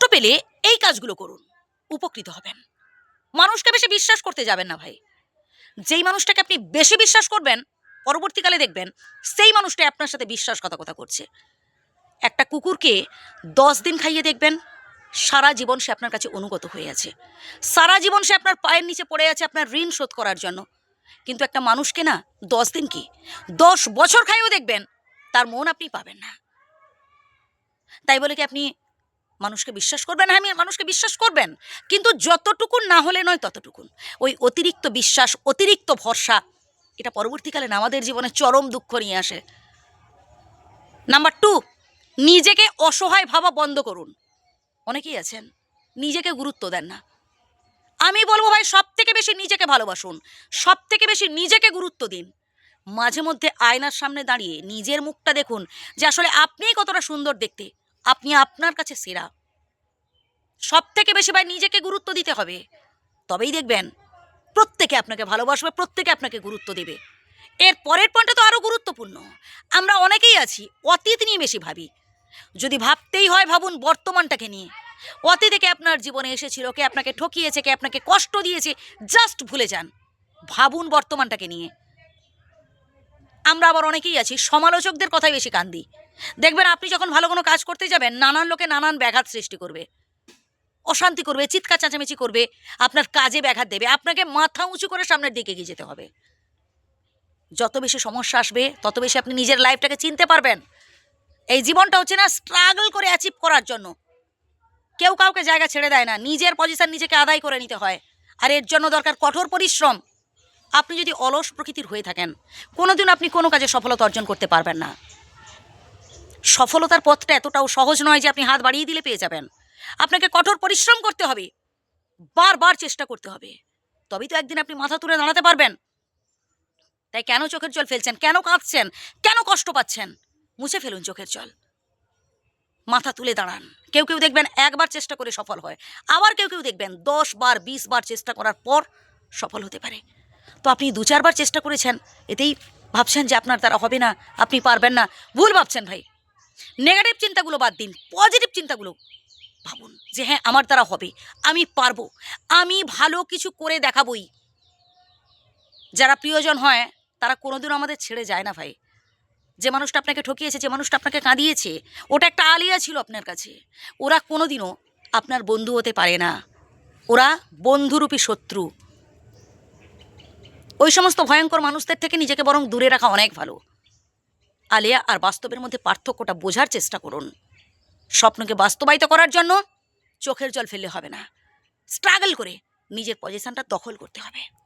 কষ্ট পেলে এই কাজগুলো করুন। উপকৃত হবেন। মানুষকে বেশি বিশ্বাস করতে যাবেন না ভাই। যেই মানুষটাকে আপনি বেশি বিশ্বাস করবেন, পরবর্তীকালে দেখবেন সেই মানুষটাই আপনার সাথে বিশ্বাসঘাতকতা করছে। একটা কুকুরকে দশ দিন খাইয়ে দেখবেন, সারা জীবন সে আপনার কাছে অনুগত হয়ে আছে। সারা জীবন সে আপনার পায়ের নিচে পড়ে আছে আপনার ঋণ শোধ করার জন্য। কিন্তু একটা মানুষকে না দশ দিন কি? দশ বছর খাইয়েও দেখবেন, তার মন আপনি পাবেন না। তাই বলে কি আপনি মানুষকে বিশ্বাস করবেন। হ্যাঁ আমি মানুষকে বিশ্বাস করবেন। কিন্তু যতটুকুন না হলে নয় ততটুকুন। ওই অতিরিক্ত বিশ্বাস, অতিরিক্ত ভরসা, এটা পরবর্তীকালে আমাদের জীবনে চরম দুঃখ নিয়ে আসে। নাম্বার টু নিজেকে অসহায় ভাবা বন্ধ করুন। অনেকেই আছেন, নিজেকে গুরুত্ব দেন না। আমি বলব ভাই সব থেকে বেশি নিজেকে ভালোবাসুন। সব থেকে বেশি নিজেকে গুরুত্ব দিন। মাঝে মধ্যে আয়নার সামনে দাঁড়িয়ে নিজের মুখটা দেখুন যে আসলে আপনিই কতটা সুন্দর দেখতে। আপনি আপনার কাছে সেরা। সব থেকে বেশি ভাই নিজেকে গুরুত্ব দিতে হবে। তবেই দেখবেন, প্রত্যেকে আপনাকে ভালোবাসবে, প্রত্যেকে আপনাকে গুরুত্ব দেবে। এর পরের পয়েন্টটা তো আরও গুরুত্বপূর্ণ। আমরা অনেকেই আছি, অতীত নিয়ে বেশি ভাবি। যদি ভাবতেই হয় ভাবুন বর্তমানটাকে নিয়ে। অতীতে কে আপনার জীবনে এসেছিল, কে আপনাকে ঠকিয়েছে, কে আপনাকে কষ্ট দিয়েছে, জাস্ট ভুলে যান। ভাবুন বর্তমানটাকে নিয়ে। আমরা আবার অনেকেই আছি, সমালোচকদের কথাই বেশি কান্দি দেখবেন আপনি যখন ভালো কোনো কাজ করতে যাবেন, নানান লোকে নানান ব্যাঘাত সৃষ্টি করবে। অশান্তি করবে, চিৎকার চেঁচামেচি করবে, আপনার কাজে ব্যাঘাত দেবে। আপনাকে মাথা উঁচু করে সামনের দিকে এগিয়ে যেতে হবে। যত বেশি সমস্যা আসবে, তত বেশি আপনি নিজের লাইফটাকে চিনতে পারবেন। এই জীবনটা হচ্ছে না স্ট্রাগল করে অ্যাচিভ করার জন্য। কেউ কাউকে জায়গা ছেড়ে দেয় না। নিজের পজিশন নিজেকে আদায় করে নিতে হয়। আর এর জন্য দরকার কঠোর পরিশ্রম। আপনি যদি অলস প্রকৃতির হয়ে থাকেন কোনোদিন আপনি কোনো কাজে সফলতা অর্জন করতে পারবেন না। সফলতার পথটা এতটাও সহজ নয় যে আপনি হাত বাড়িয়ে দিলে পেয়ে যাবেন। আপনাকে কঠোর পরিশ্রম করতে হবে। বারবার চেষ্টা করতে হবে। তবেই তো একদিন আপনি মাথা তুলে দাঁড়াতে পারবেন। তাই কেন চোখের জল ফেলছেন? কেন কাঁদছেন কেন কষ্ট পাচ্ছেন? মুছে ফেলুন চোখের জল। মাথা তুলে দাঁড়ান। কেউ কেউ দেখবেন একবার চেষ্টা করে সফল হয়। আবার কেউ কেউ দেখবেন দশ বার, বিশ বার চেষ্টা করার পর সফল হতে পারে। তো আপনি দু চারবার চেষ্টা করেছেন, এতেই ভাবছেন যে আপনার দ্বারা হবে না। আপনি পারবেন না। ভুল ভাবছেন ভাই। নেগেটিভ চিন্তাগুলো বাদ দিন পজিটিভ চিন্তাগুলো ভাবুন যে হ্যাঁ আমার দ্বারা হবে, আমি পারব, আমি ভালো কিছু করে দেখাবই। যারা প্রিয়জন হয়, তারা কোনোদিনও আমাদের ছেড়ে যায় না ভাই। যে মানুষটা আপনাকে ঠকিয়েছে, যে মানুষটা আপনাকে কাঁদিয়েছে, ওটা একটা আলিয়া ছিল আপনার কাছে। ওরা কোনোদিনও আপনার বন্ধু হতে পারে না। ওরা বন্ধুরূপী শত্রু। ওই সমস্ত ভয়ঙ্কর মানুষদের থেকে নিজেকে বরং দূরে রাখা অনেক ভালো। আলিয়া আর বাস্তবের মধ্যে পার্থক্যটা বোঝার চেষ্টা করুন। স্বপ্নকে বাস্তবায়িত করার জন্য চোখের জল ফেললে হবে না। স্ট্রাগল করে নিজের পজিশনটা দখল করতে হবে।